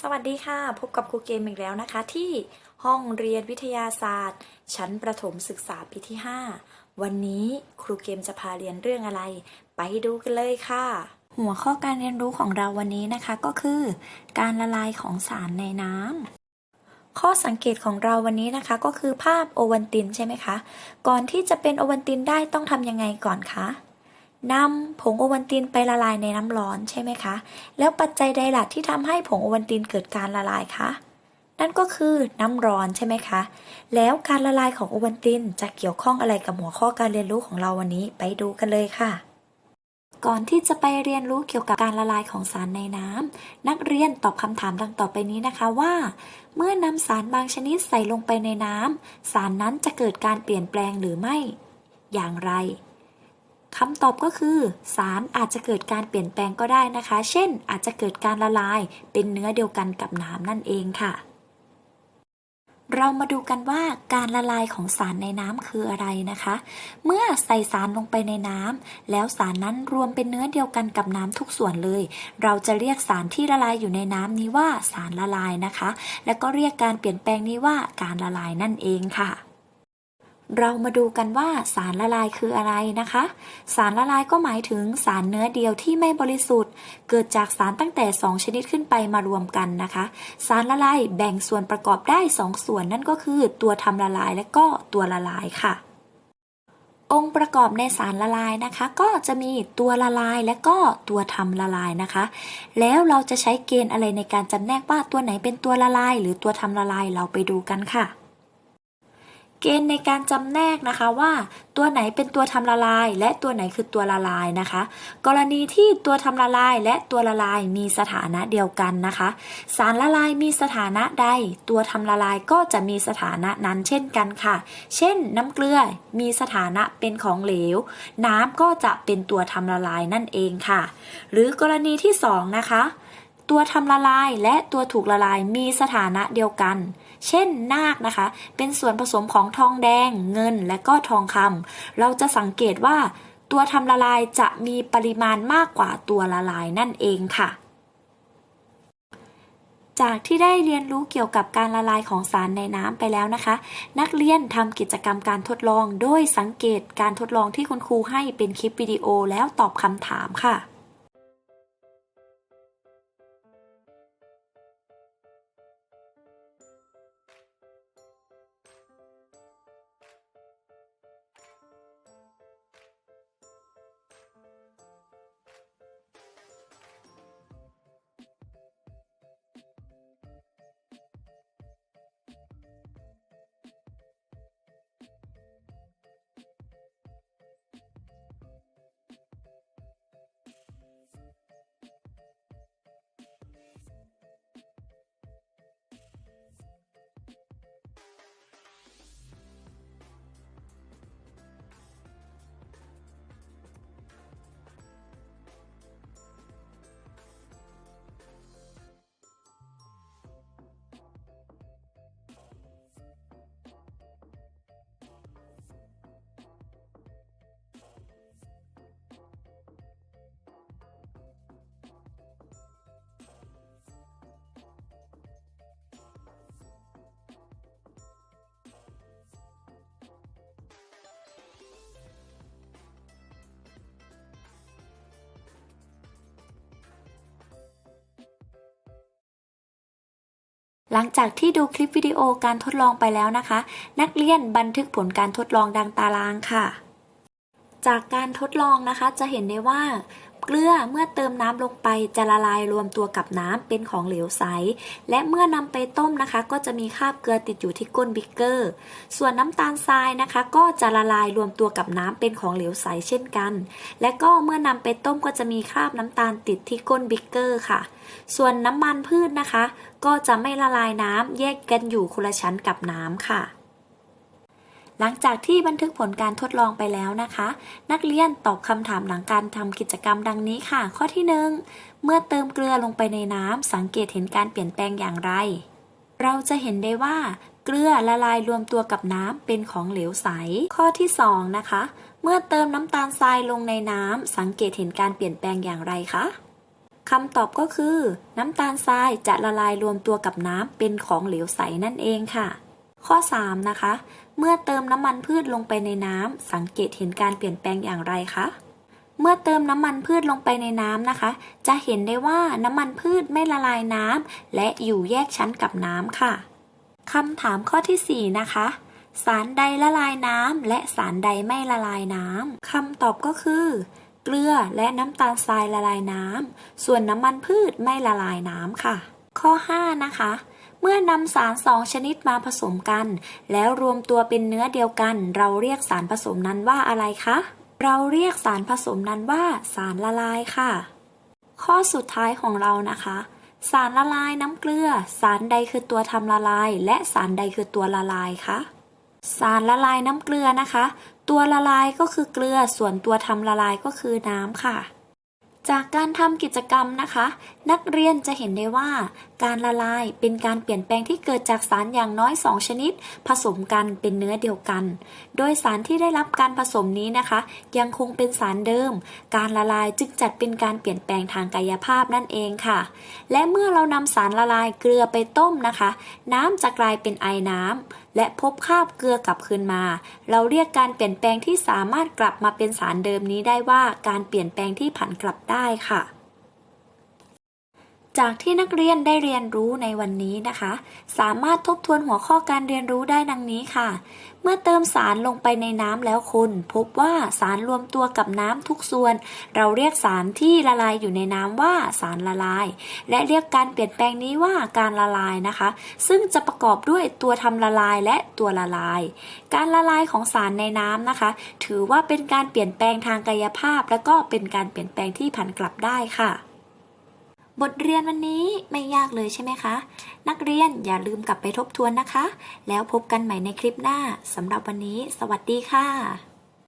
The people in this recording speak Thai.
สวัสดีค่ะ พบกับครูเกมอีกแล้วนะคะ ที่ห้องเรียนวิทยาศาสตร์ ชั้นประถมศึกษาปีที่ 5 วันนี้ครูเกมจะพาเรียนเรื่องอะไร ไปดูกันเลยค่ะ หัวข้อการเรียนรู้ของเราวันนี้นะคะก็คือ การละลายของสารในน้ำข้อสังเกตของเราวันนี้นะคะ ก็คือภาพโอวันตินใช่ไหมคะ ก่อนที่จะเป็นโอวันตินได้ต้องทำยังไงก่อนคะ นำผงโอวัลตินไปละลายในน้ำร้อนใช่ไหมคะ แล้วปัจจัยใดล่ะที่ทำให้ผงโอวัลตินเกิดการละลายคะ นั่นก็คือน้ำร้อนใช่ไหมคะ แล้วการละลายของโอวัลตินจะเกี่ยวข้องอะไรกับหัวข้อการเรียนรู้ของเราวันนี้ไปดูกันเลยค่ะก่อนที่จะไปเรียนรู้เกี่ยวกับการละลายของสารในน้ำ นักเรียนตอบคำถามดังต่อไปนี้นะคะว่า เมื่อนำสารบางชนิดใส่ลงไปในน้ำ สารนั้นจะเกิดการเปลี่ยนแปลงหรือไม่ อย่างไร คำตอบก็คือ สารอาจจะเกิดการเปลี่ยนแปลงก็ได้นะคะ เช่น อาจจะเกิดการละลาย เป็นเนื้อเดียวกันกับน้ำนั่นเองค่ะ เรามาดูกันว่าการละลายของสารในน้ำคืออะไรนะคะ เมื่อใส่สารลงไปในน้ำแล้วสารนั้นรวมเป็นเนื้อเดียวกันกับน้ำทุกส่วนเลย เราจะเรียกสารที่ละลายอยู่ในน้ำนี้ว่าสารละลายนะคะ และก็เรียกการเปลี่ยนแปลงนี้ว่าการละลายนั่นเองค่ะ เรามาดูกันว่าสารละลายคืออะไรนะคะ สารละลายก็หมายถึงสารเนื้อเดียวที่ไม่บริสุทธิ์ เกิดจากสารตั้งแต่ 2 ชนิดขึ้นไปมารวมกันนะคะ สารละลายแบ่งส่วนประกอบได้ 2 ส่วนนั่นก็คือ ตัวทำละลายและก็ตัวละลายค่ะ องค์ประกอบในสารละลายนะคะ ก็จะมีตัวละลายและก็ตัวทำละลายนะคะ แล้วเราจะใช้เกณฑ์อะไรในการจำแนกว่าตัวไหนเป็นตัวละลาย หรือตัวทำละลายเราไปดูกันค่ะ เกณฑ์ในการจำแนกนะคะว่าตัวไหนเป็นตัวทำละลาย และตัวไหนคือตัวละลายนะคะ กรณีที่ตัวทำละลายและตัวละลายมีสถานะเดียวกันนะคะ สารละลายมีสถานะใด ตัวทำละลายก็จะมีสถานะนั้นเช่นกันค่ะ เช่น น้ำเกลือมีสถานะเป็นของเหลว น้ำก็จะเป็นตัวทำละลายนั่นเองค่ะ หรือกรณีที่สองนะคะ ตัวทำละลายและตัวถูกละลายมีสถานะเดียวกัน เช่น นาคนะคะ เป็นส่วนผสมของทองแดง เงิน และก็ทองคำเราจะสังเกตว่า ตัวทำละลายจะมีปริมาณมากกว่าตัวละลายนั่นเองค่ะจากที่ได้เรียนรู้เกี่ยวกับการละลายของสารในน้ำไปแล้วนะคะ นักเรียนทำกิจกรรมการทดลอง โดยสังเกตการทดลองที่คุณครูให้เป็นคลิปวิดีโอแล้วตอบคำถามค่ะ หลังจากที่ดูคลิปวิดีโอการทดลองไปแล้วนะคะ นักเรียนบันทึกผลการทดลองดังตารางค่ะ จากการทดลองนะคะจะเห็นได้ว่า เกลือเมื่อเติมน้ำลงไปจะละลายรวมตัวกับน้ำเป็นของเหลวใส และเมื่อนำไปต้มนะคะ ก็จะมีคราบเกลือติดอยู่ที่ก้นบิกเกอร์ ส่วนน้ำตาลทรายนะคะ ก็จะละลายรวมตัวกับน้ำเป็นของเหลวใสเช่นกัน และก็เมื่อนำไปต้มก็จะมีคราบน้ำตาลติดที่ก้นบิกเกอร์ค่ะ ส่วนน้ำมันพืชนะคะ ก็จะไม่ละลายน้ำแยกกันอยู่คนละชั้นกับน้ำค่ะ หลังจากที่บันทึกผลการทดลองไปแล้วนะคะ นักเรียนตอบคำถามหลังการทำกิจกรรมดังนี้ค่ะ ข้อที่ 1 เมื่อเติมเกลือลงไปในน้ำสังเกตเห็นการเปลี่ยนแปลงอย่างไร เราจะเห็นได้ว่าเกลือละลายรวมตัวกับน้ำเป็นของเหลวใส ข้อที่ 2 นะคะ เมื่อเติมน้ำตาลทรายลงในน้ำสังเกตเห็นการเปลี่ยนแปลงอย่างไรคะคำตอบก็คือ น้ำตาลทรายจะละลายรวมตัวกับน้ำเป็นของเหลวใสนั่นเองค่ะ ข้อ 3 นะคะ เมื่อเติมน้ำมันพืชลงไปในน้ำสังเกตเห็นการเปลี่ยนแปลงอย่างไรคะเมื่อเติมน้ำมันพืชลงไปในน้ำนะคะ จะเห็นได้ว่าน้ำมันพืชไม่ละลายน้ำและอยู่แยกชั้นกับน้ำค่ะคำถามข้อที่ 4 นะคะ สารใดละลายน้ำและสารใดไม่ละลายน้ำคำตอบก็คือ เกลือและน้ำตาลทรายละลายน้ำส่วนน้ำมันพืชไม่ละลายน้ำค่ะ ข้อ 5 นะคะ เมื่อนำสารสองชนิดมาผสมกัน แล้วรวมตัวเป็นเนื้อเดียวกัน เราเรียกสารผสมนั้นว่าอะไรคะ เราเรียกสารผสมนั้นว่า สารละลายค่ะ ข้อสุดท้ายของเรานะคะ สารละลายน้ำเกลือ สารใดคือตัวทำละลาย และสารใดคือตัวละลายคะสารละลายน้ำเกลือนะคะ ตัวละลายก็คือเกลือ ส่วนตัวทำละลายก็คือน้ำค่ะ จากการทำกิจกรรมนะคะ นักเรียนจะเห็นได้ว่า การละลายเป็นการเปลี่ยนแปลงที่เกิดจากสารอย่างน้อย 2 ชนิด ผสมกันเป็นเนื้อเดียวกัน โดยสารที่ได้รับการผสมนี้นะคะ ยังคงเป็นสารเดิม การละลายจึงจัดเป็นการเปลี่ยนแปลงทางกายภาพนั่นเองค่ะ และเมื่อเรานำสารละลายเกลือไปต้มนะคะ น้ำจะกลายเป็นไอน้ำและพบคราบเกลือกลับคืนมา เราเรียกการเปลี่ยนแปลงที่สามารถกลับมาเป็นสารเดิมนี้ได้ว่าการเปลี่ยนแปลงที่ผันกลับได้ค่ะ จากที่นักเรียนได้เรียนรู้ในวันนี้นะคะ สามารถทบทวนหัวข้อการเรียนรู้ได้ดังนี้ค่ะ เมื่อเติมสารลงไปในน้ำแล้วคุณ พบว่าสารรวมตัวกับน้ำทุกส่วน เราเรียกสารที่ละลายอยู่ในน้ำว่าสารละลาย และเรียกการเปลี่ยนแปลงนี้ว่าการละลายนะคะ ซึ่งจะประกอบด้วยตัวทำละลายและตัวละลาย การละลายของสารในน้ำนะคะ ถือว่าเป็นการเปลี่ยนแปลงทางกายภาพ และก็เป็นการเปลี่ยนแปลงที่ผันกลับได้ค่ะ บทเรียนวันนี้ไม่ยากเลยใช่ไหมคะ นักเรียนอย่าลืมกลับไปทบทวนนะคะ แล้วพบกันใหม่ในคลิปหน้าสำหรับวันนี้ สวัสดีค่ะ